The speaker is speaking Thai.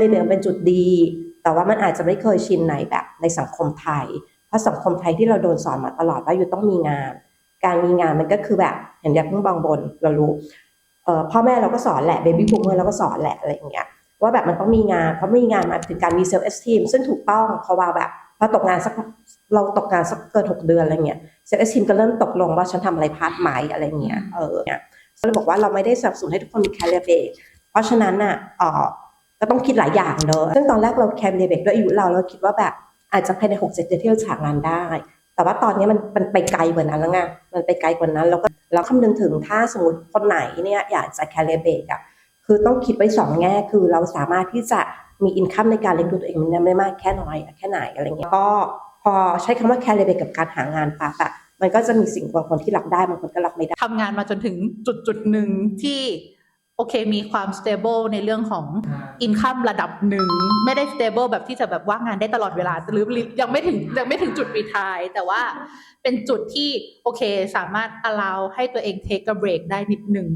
เลิเบร์เป็นจุดดี แต่ว่ามันอาจจะไม่เคยชินในแบบในสังคมไทย เพราะสังคมไทยที่เราโดนสอนมาตลอดว่าอยู่ต้องมีงาน การมีงานมันก็คือแบบเห็นอยางเพิ่งบางบนเรารู้เอ่อพ่อแม่เราก็สอนแหละเบบี้บูมเมอร์เราก็สอนแหละอะไรอย่างเงี้ยว่าแบบมันต้องมีงานเพราะมีงานมาถึงการมีเซลล์เอสทีมซึ่งถูกต้องเพราะว่าแบบพอตกงานสักเราตกงานสักเกินหกเดือนอะไรเงี้ยเซลล์เอสทีมก็เริ่มตกลงว่าฉันทำอะไรพลาดไหมอะไรเงี้ยเออเนี่ยก็เลยบอกว่าเราไม่ได้สนับสนุนให้ทุกคนมีแคริเอร์เบรกเพราะฉะนั้นน่ะเออ ก็ต้องคิดหลายอย่างเนอะซึ่งตอนแรกเราแคริเอร์เบกด้วยอายุเราเราคิดว่าแบบอาจจะภายในหกเจ็ดเดือนที่เราฉางงานได้ แต่ว่าตอนนี้มันมันไปไกลกว่านั้นแล้วไงมันไปไกลกว่านั้น แล้วก็เราคำนึงถึงถ้าสมมติคนไหนเนี่ยอยากจะแคลิเบรตอะคือต้องคิดไว้สองแง่คือเราสามารถที่จะมีอินคัมในการเลี้ยงดูตัวเองมันได้ไม่มากแค่น้อยแค่ไหนอะไรเงี้ยก็พอใช้คำว่าแคลิเบรตกับการหางานปั๊บอะมันก็จะมีสิ่งบางคนที่รับได้บางคนก็รับไม่ได้ทำงานมาจนถึงจุดจุดหนึ่งที่ โอเคมีความ stable ในเรื่องของ income ระดับหนึ่ง ไม่ได้ stable แบบที่จะแบบว่างงานได้ตลอดเวลาหรือยังไม่ถึงยังไม่ถึงจุด retire แต่ว่าเป็นจุดที่โอเคสามารถ allow ให้ตัวเอง take a break ได้นิดหนึ่ง